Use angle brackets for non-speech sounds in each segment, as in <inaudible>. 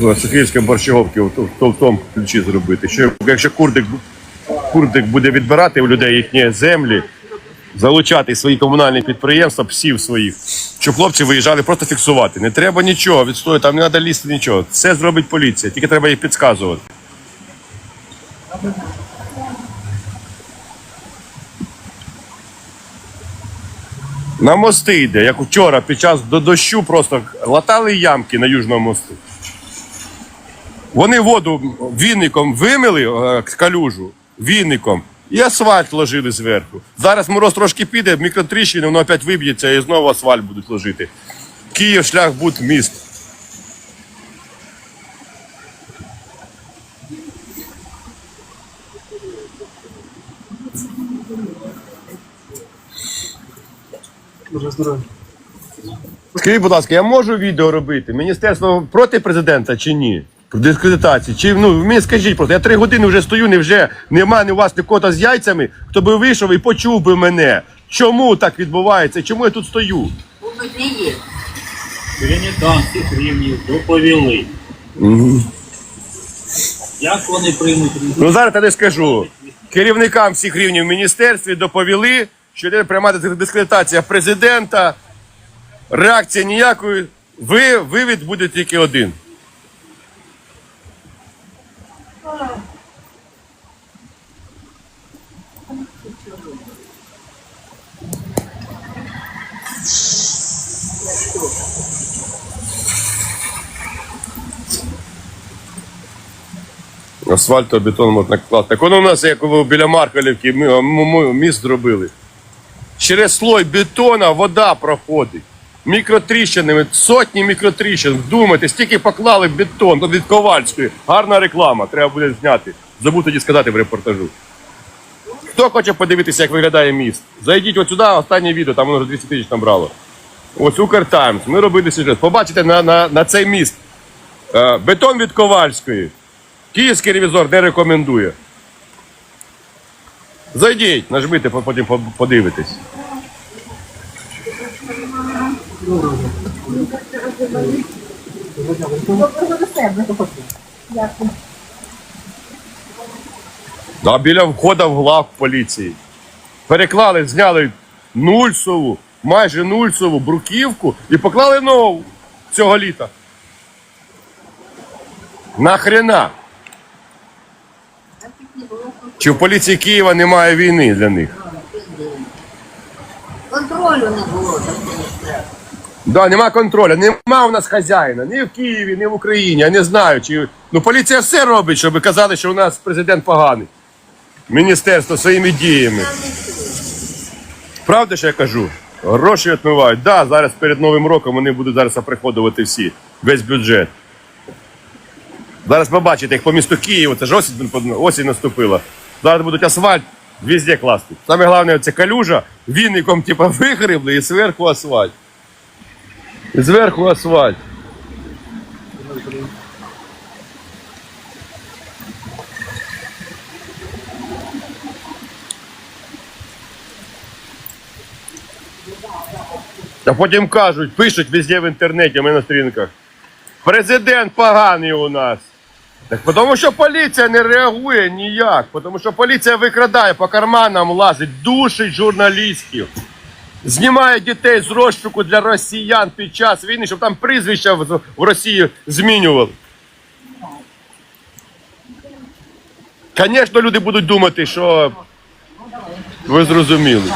в Софіївській борщаговці в, тому ключі зробити. Що якщо курдик, курдик буде відбирати у людей їхні землі, залучати свої комунальні підприємства, псів своїх, щоб хлопці виїжджали просто фіксувати. Не треба нічого відстоювати, там не треба лізти нічого. Все зробить поліція, тільки треба їх підказувати. На мости йде, як вчора під час до дощу просто латали ямки на Южному мосту. Вони воду віником вимили е, калюжу віником і асфальт ложили зверху. Зараз мороз трошки піде, мікротріщини, воно опять виб'ється і знову асфальт будуть ложити. Київ, шлях, буд, міст. Скажіть, будь ласка, я можу відео робити? Міністерство проти президента чи ні? Про дискредитації? Чи ну ви мені скажіть просто, я три години вже стою, невже немає ні у вас ні кота з яйцями, хто би вийшов і почув би мене. Чому так відбувається? Чому я тут стою? Керівникам всіх рівнів доповіли. Як вони приймуть? Ну зараз я не скажу. Керівникам всіх рівнів в міністерстві доповіли, що йде приймати дискредитація президента. Реакції ніякої. Ви вивід буде тільки один. Асфальтобетон можна класти. Так воно у нас, як біля Маркалівки, міст зробили. Через слой бетона вода проходить. Мікротріщинами, сотні мікротріщин. Вдумайте, стільки поклали бетон від Ковальської. Гарна реклама, треба буде зняти. Забув тоді сказати в репортажу. Хто хоче подивитися, як виглядає міст? Зайдіть от сюди, останнє відео, там воно вже 200 тисяч набрало. Ось Укртаймс. Ми робили сюжет. Побачите на, на, на цей міст. Е, бетон від Ковальської. Київський ревізор не рекомендує. Зайдіть, нажмите, потім по- подивитесь. А біля входу в глав поліції. Переклали, зняли нульсову, майже нульсову бруківку і поклали нову цього літа. Нахрена? Чи в поліції Києва немає війни для них? Контролю не було. Да, нема контролю. Нема у нас хазяїна ні в Києві, ні в Україні. Я не знаю. Чи... Ну, поліція все робить, щоб казали, що у нас президент поганий. Міністерство своїми діями. Правда, що я кажу? Гроші відмивають. Да, зараз перед Новим роком вони будуть зараз оприходувати всі, весь бюджет. Зараз побачите, як по місту Києву, це ж осінь, осінь наступила. Зараз будуть асфальт везде класти. Саме головне, це калюжа, віником типу, <laughs> вигребли і зверху асфальт. Зверху асфальт. А потім кажуть, пишуть везде в інтернеті, у мене на сторінках. Президент поганий у нас. Так тому що поліція не реагує ніяк, тому що поліція викрадає по карманам лазить, душить журналістів, знімає дітей з розшуку для росіян під час війни, щоб там прізвища в, Росії змінювали. Звісно, люди будуть думати, що ви зрозуміли.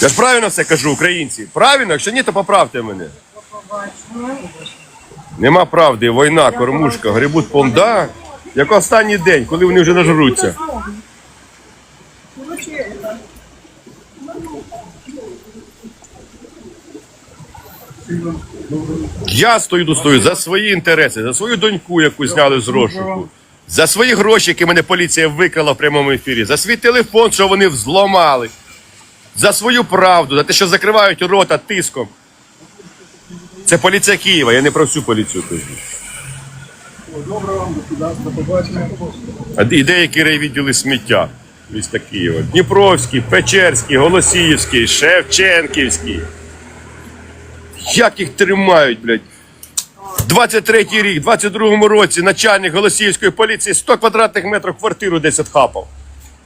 Я ж правильно все кажу, українці. Правильно, якщо ні, то поправте мене. Нема правди, війна, кормушка, грибуть помда. Як останній день, коли вони вже нажруться. Я стою тут стою за свої інтереси, за свою доньку, яку зняли з розшуку, за свої гроші, які мене поліція викрала в прямому ефірі, за свій телефон, що вони взломали, за свою правду, за те, що закривають рота тиском. Це поліція Києва, я не про всю поліцію кажу. Доброго вам, побачення. І деякі райвідділи сміття міста Києва. Дніпровський, Печерський, Голосіївський, Шевченківський. Як їх тримають, блядь? 23-й рік, 22-му році начальник Голосіївської поліції 100 квадратних метрів квартиру десь отхапав.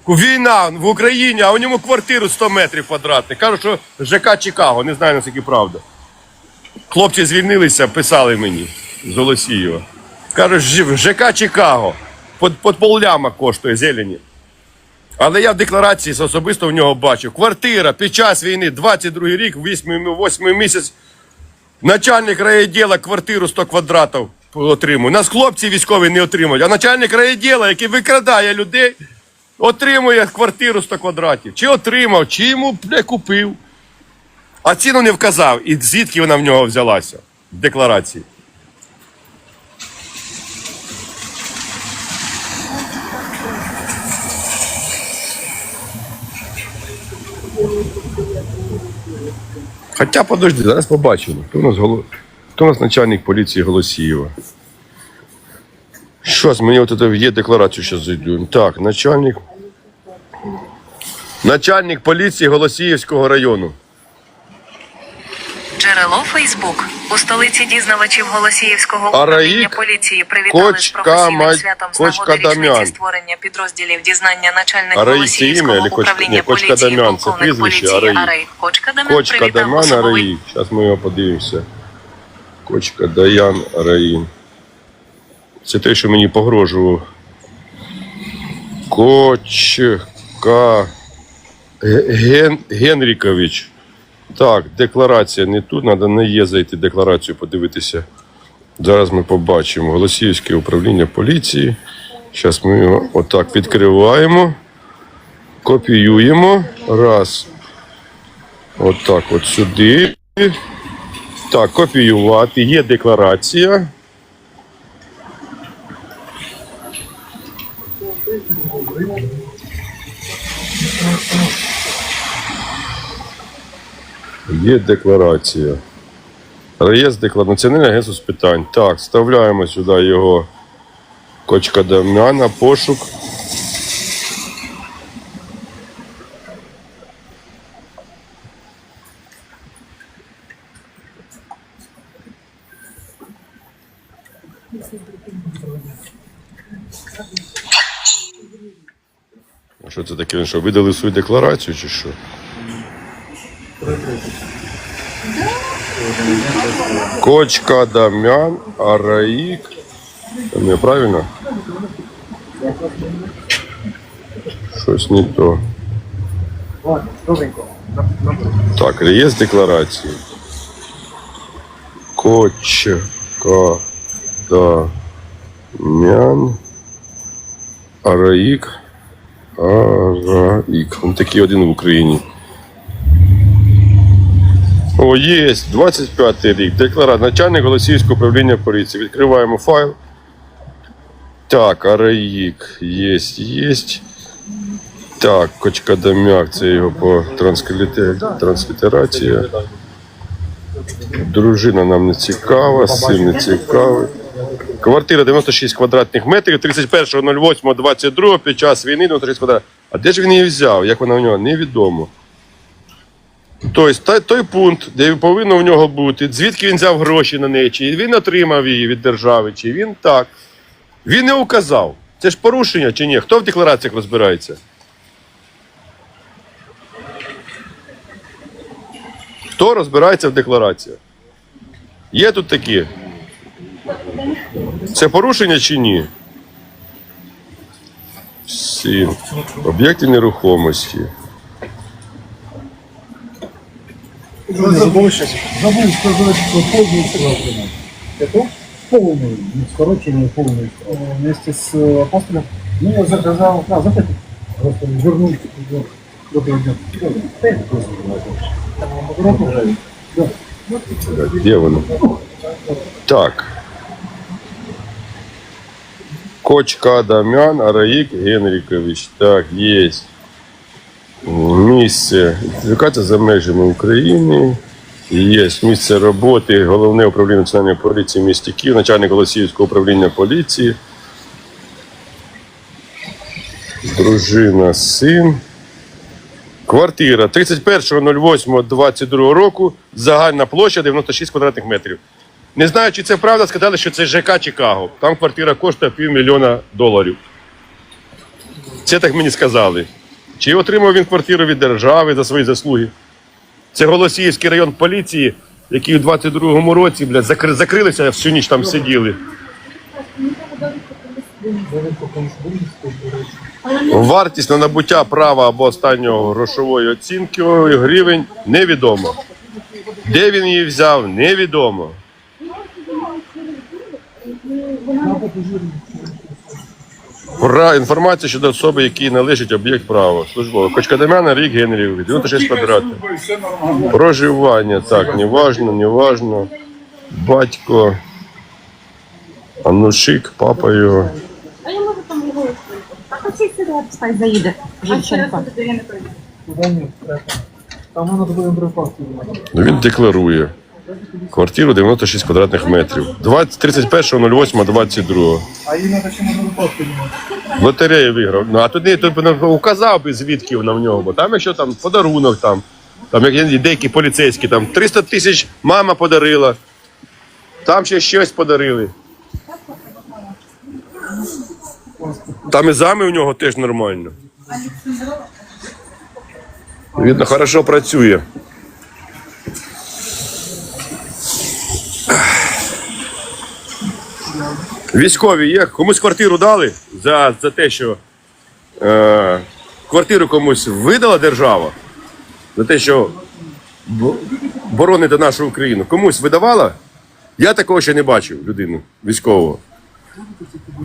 Війна в Україні, а у ньому квартиру 100 метрів квадратних. Кажуть, що ЖК Чикаго, не знаю наскільки правда. Хлопці звільнилися, писали мені з Голосієва. Кажуть, ЖК Чикаго. Под, под полляма коштує зелені. Але я в декларації особисто в нього бачив. Квартира під час війни, 22 рік, 8, 8 місяць. Начальник райвідділа квартиру 100 квадратів отримує. Нас хлопці військові не отримують. А начальник райвідділа, який викрадає людей, отримує квартиру 100 квадратів. Чи отримав, чи йому бля, купив. А ціну не вказав. І звідки вона в нього взялася в декларації. Хоча, подожди, зараз побачимо. Хто у нас, голо... Хто у нас начальник поліції Голосієва? Щось, мені от це є декларацію, що зайду. Так, начальник. Начальник поліції Голосіївського району. Джерело Фейсбук. У столиці дізнавачів Голосіївського управління поліції привітали з професійним святом з Кочка нагоди річниці створення підрозділів дізнання начальник Араїк ім'я, Голосіївського Кочка- управління Кочка поліції, Дам'ян, полковник поліції. Араїк. Кочка Дам'ян Кочка привітав Дамян особовий Араїк. Зараз ми його подивимося. Кочка Даян Араїн. Це те, що мені погрожував. Кочка Ге- Ген... Генрікович. Так, декларація не тут, треба на є зайти декларацію подивитися. Зараз ми побачимо. Голосіївське управління поліції. Зараз ми його отак відкриваємо. Копіюємо. Раз. Отак от сюди. Так, копіювати. Є декларація. Є декларація. Реєстр декларації. Національне агентство з питань. Так, вставляємо сюди його кочка Дам'яна, пошук. Що це таке? Що, видали свою декларацію чи що? Кочка, Дам'ян, Араїк. Там я правильно? Щось не то. Ладно, добренько. На- на- Так, реєстр декларації. Кочка, Дам'ян, Араїк, Араїк. Он такий один в Україні. О, є, 25 рік. Декларація. Начальник Голосіївського управління поліції. Відкриваємо файл. Так, Араїк. Є, є. Так, Кочка Дам'як, це його по трансліте- транслітерація. Дружина нам не цікава, син не цікавий. Квартира 96 квадратних метрів, 31.08.22 під час війни 96 квадратних. А де ж він її взяв? Як вона в нього? Невідомо. Тобто той, пункт, де повинно в нього бути, звідки він взяв гроші на неї, чи він отримав її від держави, чи він так. Він не указав. Це ж порушення чи ні? Хто в деклараціях розбирається? Хто розбирається в деклараціях? Є тут такі? Це порушення чи ні? Сім. Об'єкти нерухомості. Забыл сейчас. Забыл сказать, что полную сразу. Это полную, не скороченную, полную. Э, Вместе с э, апостолем. Ну, я заказал, а, заплатил. Просто вернул. Добрый день. Э, просто, Там оборот уже. Да. Де воно? Так. Кочка Адамян, Араїк Генрікович. Так, є. Місце. Ідентифікація за межами України. Є місце роботи, головне управління національної поліції в місті Київ, начальник Голосіївського управління поліції. Дружина, син. Квартира 31.08.22 року, загальна площа 96 квадратних метрів. Не знаю, чи це правда, сказали, що це ЖК Чикаго. Там квартира коштує півмільйона доларів. Це так мені сказали. Чи отримав він квартиру від держави за свої заслуги? Це Голосіївський район поліції, які у 22-му році блядь, закри- закрилися, всю ніч там сиділи. Вартість на набуття права або останнього грошової оцінки гривень невідомо. Де він її взяв, невідомо. Пора інформація щодо особи, якій належить об'єкт права. Службово. Кочкадемяна Рік Генрів, 96 квадратів. Проживання, так, неважно, неважно. Батько. Анушик, папа його. А я можу там його. А то цей сюди пускай заїде. Жінченко. Там было драпати. Ну, Він декларує. Квартиру 96 квадратних метрів. 31.08.22. А їй надо ще на драпати. Лотерею виграв. Ну, а тут не тут ну, указав би звідки вона в нього. Бо там якщо там подарунок, там, там як деякі поліцейські, там 300 тисяч мама подарила. Там ще щось подарили. Там і зами у нього теж нормально. Видно, хорошо працює. Військові є. Комусь квартиру дали за, за те, що е, квартиру комусь видала держава, за те, що боронити нашу Україну. Комусь видавала? Я такого ще не бачив людину військового.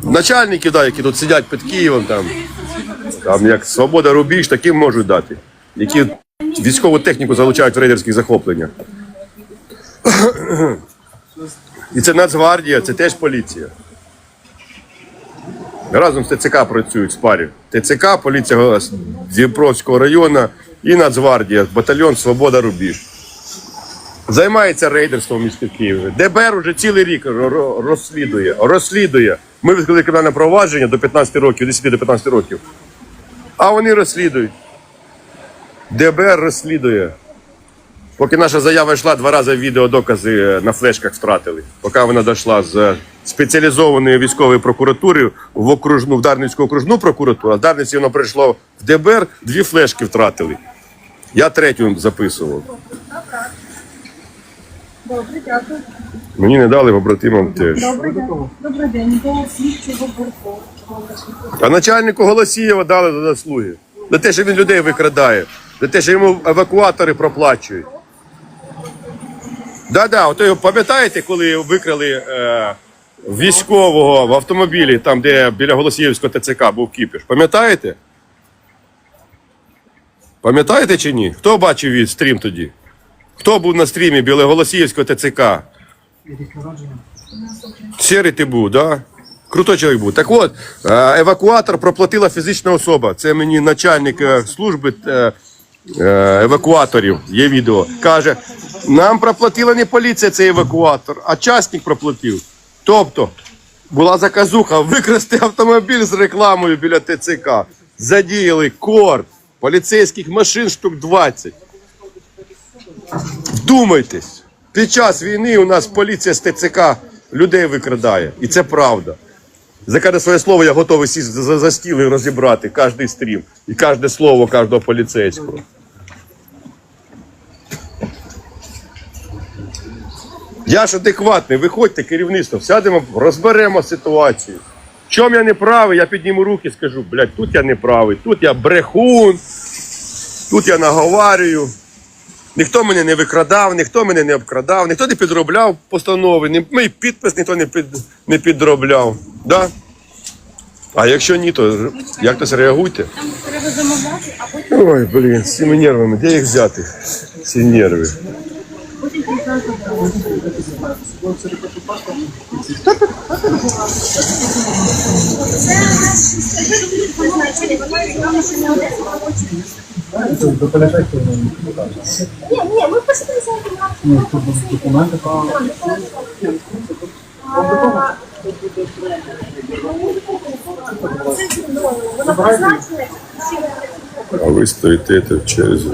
Начальники, да, які тут сидять під Києвом, там, там як Свобода Рубіж, таким можуть дати, які військову техніку залучають в рейдерських захопленнях. І це Нацгвардія, це теж поліція. Разом з ТЦК працюють в парі. ТЦК, поліція Дніпровського району і Нацгвардія, батальйон Свобода Рубіж. Займається рейдерством в місті Києві. ДБР уже цілий рік ро- ро- розслідує. Розслідує. Ми відкрили кримінальне провадження до 15 років, 10 до 15 років. А вони розслідують. ДБР розслідує. Поки наша заява йшла, два рази відеодокази е, на флешках втратили. Поки вона дійшла з спеціалізованої військової прокуратури в окружну в Дарницьку окружну прокуратуру, а в Дарниці воно прийшло в ДБР, дві флешки втратили. Я третю записував. Добре, дякую. Мені не дали побратимам теж. Добрий день. Добрий день. До слідчого. А начальнику Голосієва дали за заслуги. За те, що він людей викрадає, за те, що йому евакуатори проплачують. Да-да, ото його пам'ятаєте, коли викрали е, військового в автомобілі, там, де біля Голосіївського ТЦК був кіпіш. Пам'ятаєте? Пам'ятаєте чи ні? Хто бачив від стрім тоді? Хто був на стрімі біля Голосіївського ТЦК? Сірий ти був, да? Крутой чоловік був. Так от, е, евакуатор проплатила фізична особа. Це мені начальник е, служби е, евакуаторів. Є відео. Каже: нам проплатила не поліція цей евакуатор, а частник проплатив. Тобто була заказуха викрасти автомобіль з рекламою біля ТЦК. Задіяли кор поліцейських машин штук 20. Вдумайтесь, під час війни у нас поліція з ТЦК людей викрадає. І це правда. За кожне своє слово я готовий сісти за, за стіл і розібрати кожний стрім і кожне слово кожного поліцейського. Я ж адекватний, виходьте, керівництво, сядемо, розберемо ситуацію. В чому я не правий, я підніму руки і скажу, блядь, тут я не правий, тут я брехун, тут я наговарюю. Ніхто мене не викрадав, ніхто мене не обкрадав, ніхто не підробляв постанови, ні, мій підпис ніхто не, під, не підробляв. Да? А якщо ні, то як то реагуйте? Треба замовляти, а потім Ой, блін, з цими нервами, де їх взяти? Ці нерви. До поліцейського не покажу. ні, ні, ми просто займаємо. Ні, тут документи. А ви стоїте в черзі.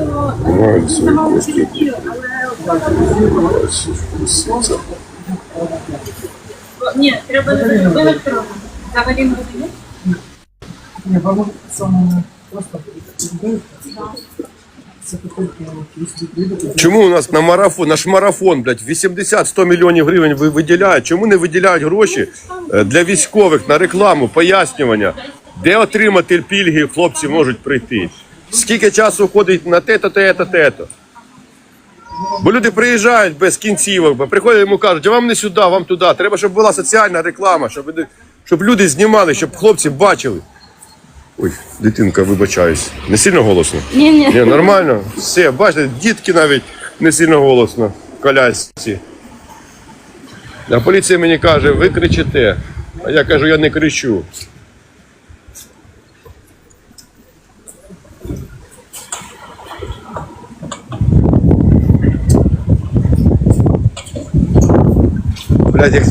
Мають свої кошти. Ні, треба в електронному. Взагалі не просто Чому у нас на марафон, наш марафон, блядь, 80-100 мільйонів гривень ви- виділяють? Чому не виділяють гроші е, для військових на рекламу, пояснювання, де отримати пільги хлопці можуть прийти? Скільки часу уходить на те-то, те-то, те-то? Бо люди приїжджають без кінцівок, приходять йому кажуть, а вам не сюди, вам туди. Треба, щоб була соціальна реклама, щоб, щоб люди знімали, щоб хлопці бачили. Ой, дитинка, вибачаюсь. Не сильно голосно? Ні, ні. Ні, нормально. Все, бачите, дітки навіть не сильно голосно в колясці. А поліція мені каже, ви кричите. А я кажу, я не кричу. Блядь, як...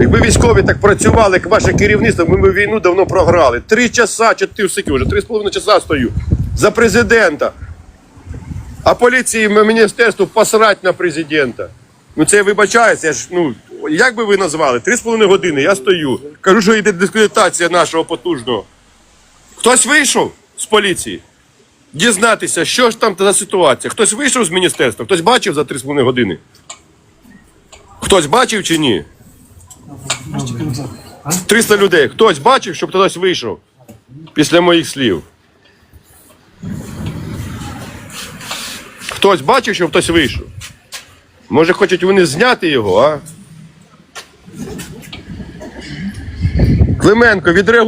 якби військові так працювали, як ваше керівництво, ми б війну давно програли. Три часа, чотири скільки вже, три з половиною часа стою за президента. А поліції міністерству посрать на президента. Ну це вибачається, я ж, ну, як би ви назвали? Три з половиною години я стою. Кажу, що йде дискредитація нашого потужного. Хтось вийшов з поліції? Дізнатися, що ж там за ситуація. Хтось вийшов з міністерства, хтось бачив за три з половиною години. Хтось бачив чи ні? 300 людей. Хтось бачив, щоб хтось вийшов після моїх слів. Хтось бачив, щоб хтось вийшов. Може, хочуть вони зняти його, а? Клименко, відреагуй.